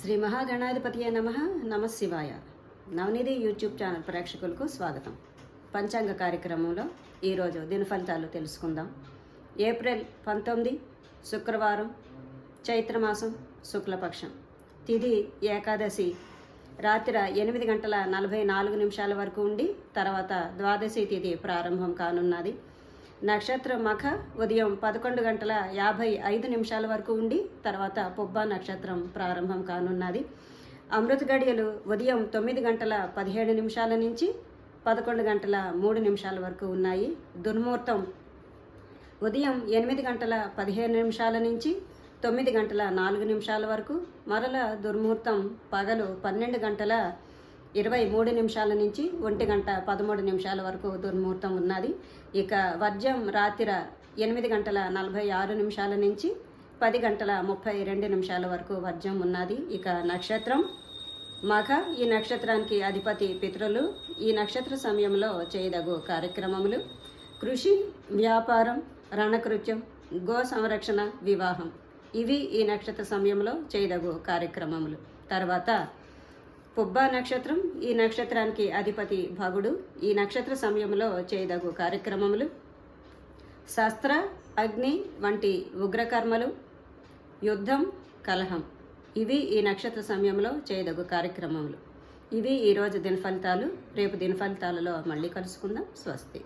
శ్రీ మహాగణాధిపతియే నమ. నమశివాయ నవనిధి YouTube channel ప్రేక్షకులకు స్వాగతం. పంచాంగ కార్యక్రమంలో ఈరోజు దినఫలితాలు తెలుసుకుందాం. ఏప్రిల్ పంతొమ్మిది శుక్రవారం చైత్రమాసం శుక్లపక్షం. తిది ఏకాదశి. రాత్రి ఎనిమిది గంటల నలభై నాలుగు నిమిషాల వరకు ఉండి తర్వాత ద్వాదశి తిథి ప్రారంభం కానున్నది. నక్షత్రం మఖ ఉదయం పదకొండు గంటల యాభై ఐదు నిమిషాల వరకు ఉండి తర్వాత పుబ్బ నక్షత్రం ప్రారంభం కానున్నది. అమృత గడియలు ఉదయం తొమ్మిది గంటల పదిహేడు నిమిషాల నుంచి పదకొండు గంటల మూడు నిమిషాల వరకు ఉన్నాయి. దుర్ముహూర్తం ఉదయం ఎనిమిది గంటల పదిహేను నిమిషాల నుంచి తొమ్మిది గంటల నాలుగు నిమిషాల వరకు మరల దుర్ముహూర్తం పగలు పన్నెండు గంటల ఇరవై మూడు నిమిషాల నుంచి ఒంటి గంట పదమూడు నిమిషాల వరకు దుర్ముహూర్తం ఉన్నది. ఇక వర్జం రాత్రి ఎనిమిది గంటల నలభై ఆరు నిమిషాల నుంచి పది గంటల ముప్పై రెండు నిమిషాల వరకు వర్జం ఉన్నది. ఇక నక్షత్రం. మఘ ఈ నక్షత్రానికి అధిపతి పితృలు. ఈ నక్షత్ర సమయంలో చేయదగు కార్యక్రమములు. కృషి వ్యాపారం రణకృత్యం గో సంరక్షణ వివాహం. ఇవి ఈ నక్షత్ర సమయంలో చేయదగు కార్యక్రమములు. తర్వాత పుబ్బ నక్షత్రం ఈ నక్షత్రానికి అధిపతి భగుడు. ఈ నక్షత్ర సమయంలో చేయదగు కార్యక్రమములు. శస్త్ర అగ్ని వంటి ఉగ్రకర్మలు యుద్ధం కలహం. ఇవి ఈ నక్షత్ర సమయంలో చేయదగు కార్యక్రమములు. ఇవి ఈరోజు దినఫలితాలు. రేపు దినఫలితాలలో మళ్ళీ కలుసుకుందాం. స్వస్తి.